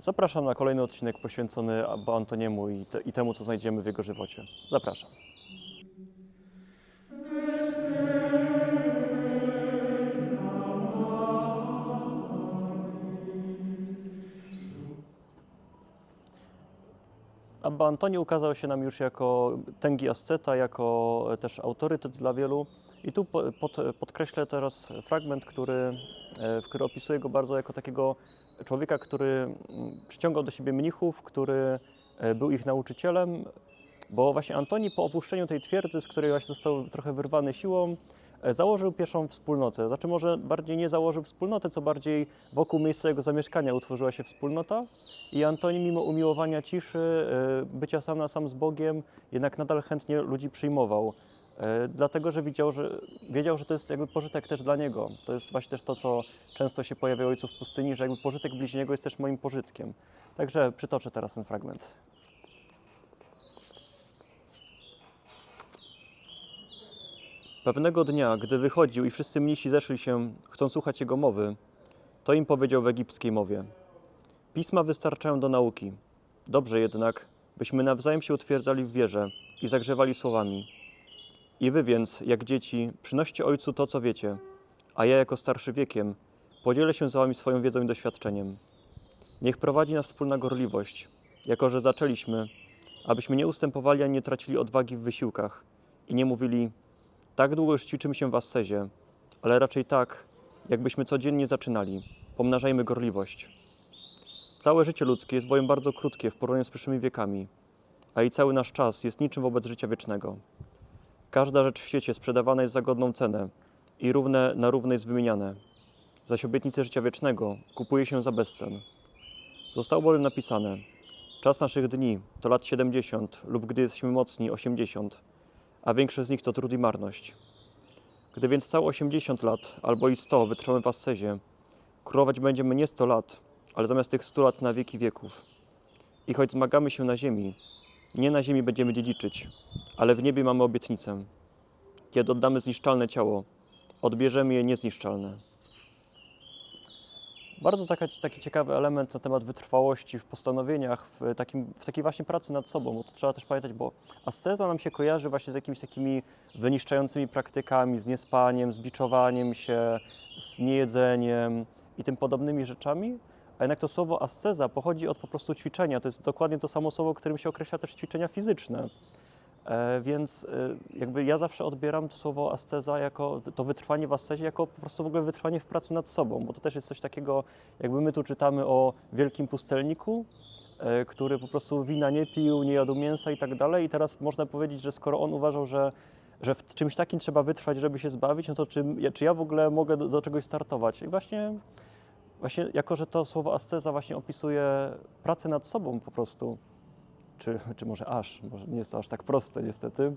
Zapraszam na kolejny odcinek poświęcony Antoniemu i, te, i temu, co znajdziemy w jego żywocie. Zapraszam. Abba Antoni ukazał się nam już jako tęgi asceta, jako też autorytet dla wielu. I tu po- pod, podkreślę teraz fragment, który, e, który opisuje go bardzo jako takiego człowieka, który mm, przyciągał do siebie mnichów, który e, był ich nauczycielem, bo właśnie Antoni po opuszczeniu tej twierdzy, z której właśnie został trochę wyrwany siłą, e, założył pierwszą wspólnotę. Znaczy może bardziej nie założył wspólnotę, co bardziej wokół miejsca jego zamieszkania utworzyła się wspólnota. I Antoni mimo umiłowania ciszy, e, bycia sam na sam z Bogiem, jednak nadal chętnie ludzi przyjmował. E, Dlatego, że wiedział, że wiedział, że to jest jakby pożytek też dla niego. To jest właśnie też to, co często się pojawia u ojców pustyni, że jakby pożytek bliźniego jest też moim pożytkiem. Także przytoczę teraz ten fragment. Pewnego dnia, gdy wychodził i wszyscy mnisi zeszli się, chcą słuchać jego mowy, to im powiedział w egipskiej mowie: Pisma wystarczają do nauki. Dobrze jednak, byśmy nawzajem się utwierdzali w wierze i zagrzewali słowami. I wy więc, jak dzieci, przynoście ojcu to, co wiecie, a ja, jako starszy wiekiem, podzielę się z wami swoją wiedzą i doświadczeniem. Niech prowadzi nas wspólna gorliwość, jako że zaczęliśmy, abyśmy nie ustępowali ani nie tracili odwagi w wysiłkach i nie mówili, tak długo już ćwiczymy się w ascezie, ale raczej tak, jakbyśmy codziennie zaczynali. Pomnażajmy gorliwość. Całe życie ludzkie jest bowiem bardzo krótkie w porównaniu z przyszłymi wiekami, a i cały nasz czas jest niczym wobec życia wiecznego. Każda rzecz w świecie sprzedawana jest za godną cenę i równe na równe jest wymieniane. Zaś obietnice życia wiecznego kupuje się za bezcen. Zostało bowiem napisane: Czas naszych dni to lat 70 lub gdy jesteśmy mocni 80, a większość z nich to trud i marność. Gdy więc całe 80 lat albo i 100 wytrwamy w ascezie, królować będziemy nie 100 lat, ale zamiast tych 100 lat na wieki wieków. I choć zmagamy się na ziemi, nie na ziemi będziemy dziedziczyć, ale w niebie mamy obietnicę. Kiedy oddamy zniszczalne ciało, odbierzemy je niezniszczalne. Bardzo taka, taki ciekawy element na temat wytrwałości w postanowieniach, w, takim, w takiej właśnie pracy nad sobą, bo to trzeba też pamiętać, bo asceza nam się kojarzy właśnie z jakimiś takimi wyniszczającymi praktykami, z niespaniem, z biczowaniem się, z niejedzeniem i tym podobnymi rzeczami, a jednak to słowo asceza pochodzi od po prostu ćwiczenia. To jest dokładnie to samo słowo, którym się określa też ćwiczenia fizyczne. E, więc e, jakby ja zawsze odbieram to słowo asceza jako to wytrwanie w ascezie jako po prostu w ogóle wytrwanie w pracy nad sobą, bo to też jest coś takiego, jakby my tu czytamy o wielkim pustelniku, e, który po prostu wina nie pił, nie jadł mięsa i tak dalej i teraz można powiedzieć, że skoro on uważał, że że w czymś takim trzeba wytrwać, żeby się zbawić, no to czy, czy ja w ogóle mogę do, do czegoś startować? I właśnie, właśnie jako, że to słowo asceza właśnie opisuje pracę nad sobą po prostu, czy, czy może aż, może nie jest to aż tak proste niestety,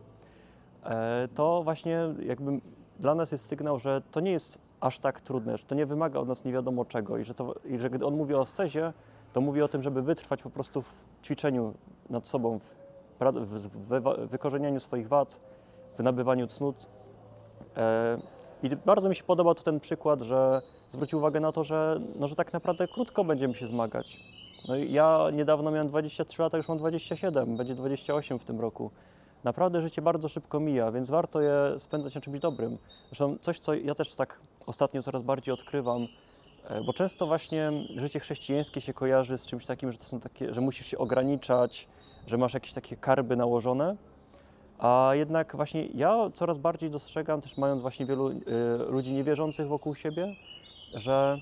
e, to właśnie jakby dla nas jest sygnał, że to nie jest aż tak trudne, że to nie wymaga od nas nie wiadomo czego i że, to, i że gdy on mówi o ascezie, to mówi o tym, żeby wytrwać po prostu w ćwiczeniu nad sobą, w, wykorzenianiu swoich wad, w nabywaniu cnót. E, I bardzo mi się podoba tu ten przykład, że zwrócił uwagę na to, że, no, że tak naprawdę krótko będziemy się zmagać. No i ja niedawno miałem 23 lata, już mam 27, będzie 28 w tym roku. Naprawdę życie bardzo szybko mija, więc warto je spędzać na czymś dobrym. Zresztą coś, co ja też tak ostatnio coraz bardziej odkrywam, e, bo często właśnie życie chrześcijańskie się kojarzy z czymś takim, że to są takie, że musisz się ograniczać, że masz jakieś takie karby nałożone. A jednak właśnie ja coraz bardziej dostrzegam, też mając właśnie wielu y, ludzi niewierzących wokół siebie, że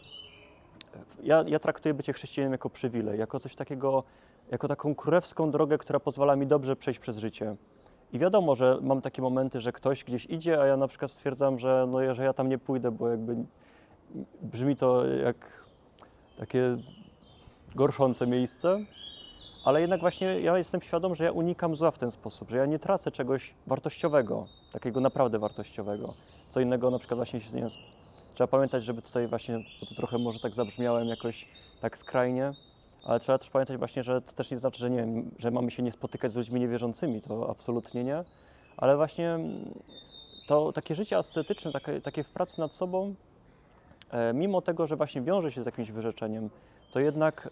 ja, ja traktuję bycie chrześcijaninem jako przywilej, jako coś takiego, jako taką królewską drogę, która pozwala mi dobrze przejść przez życie. I wiadomo, że mam takie momenty, że ktoś gdzieś idzie, a ja na przykład stwierdzam, że, no, że ja tam nie pójdę, bo jakby brzmi to jak takie gorszące miejsce. Ale jednak właśnie ja jestem świadom, że ja unikam zła w ten sposób, że ja nie tracę czegoś wartościowego, takiego naprawdę wartościowego. Co innego na przykład właśnie się z. Trzeba pamiętać, żeby tutaj właśnie, bo to trochę może tak zabrzmiałem jakoś tak skrajnie, ale trzeba też pamiętać właśnie, że to też nie znaczy, że nie wiem, że mamy się nie spotykać z ludźmi niewierzącymi, to absolutnie nie, ale właśnie to takie życie ascetyczne, takie, takie w pracy nad sobą, e, mimo tego, że właśnie wiąże się z jakimś wyrzeczeniem, to jednak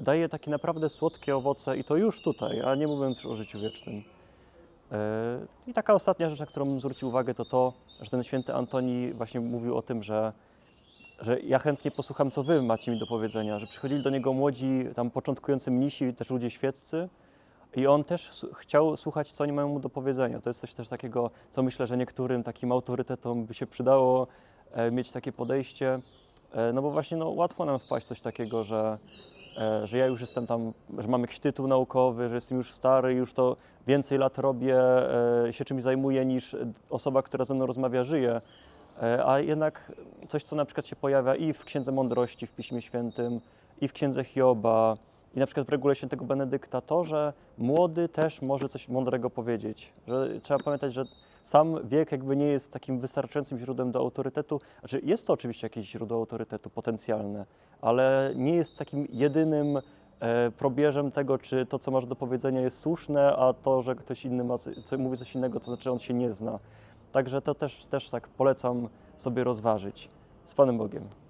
daje takie naprawdę słodkie owoce i to już tutaj, a nie mówiąc już o życiu wiecznym. E, I taka ostatnia rzecz, na którą zwrócił uwagę, to to, że ten święty Antoni właśnie mówił o tym, że, że ja chętnie posłucham, co wy macie mi do powiedzenia, że przychodzili do niego młodzi, tam początkujący mnisi, też ludzie świeccy i on też chciał słuchać, co oni mają mu do powiedzenia. To jest coś też takiego, co myślę, że niektórym takim autorytetom by się przydało e, mieć takie podejście, e, no bo właśnie no, łatwo nam wpaść coś takiego, że, że ja już jestem tam, że mam jakiś tytuł naukowy, że jestem już stary, już to więcej lat robię, e, się czymś zajmuję niż osoba, która ze mną rozmawia, żyje. E, A jednak coś, co na przykład się pojawia i w Księdze Mądrości w Piśmie Świętym, i w Księdze Hioba, i na przykład w regule Świętego Benedykta, to, że młody też może coś mądrego powiedzieć. Że trzeba pamiętać, że sam wiek jakby nie jest takim wystarczającym źródłem do autorytetu. Znaczy jest to oczywiście jakieś źródło autorytetu potencjalne, ale nie jest takim jedynym e, probierzem tego, czy to, co masz do powiedzenia jest słuszne, a to, że ktoś inny ma, co, mówi coś innego, to znaczy on się nie zna. Także to też, też tak polecam sobie rozważyć. Z Panem Bogiem.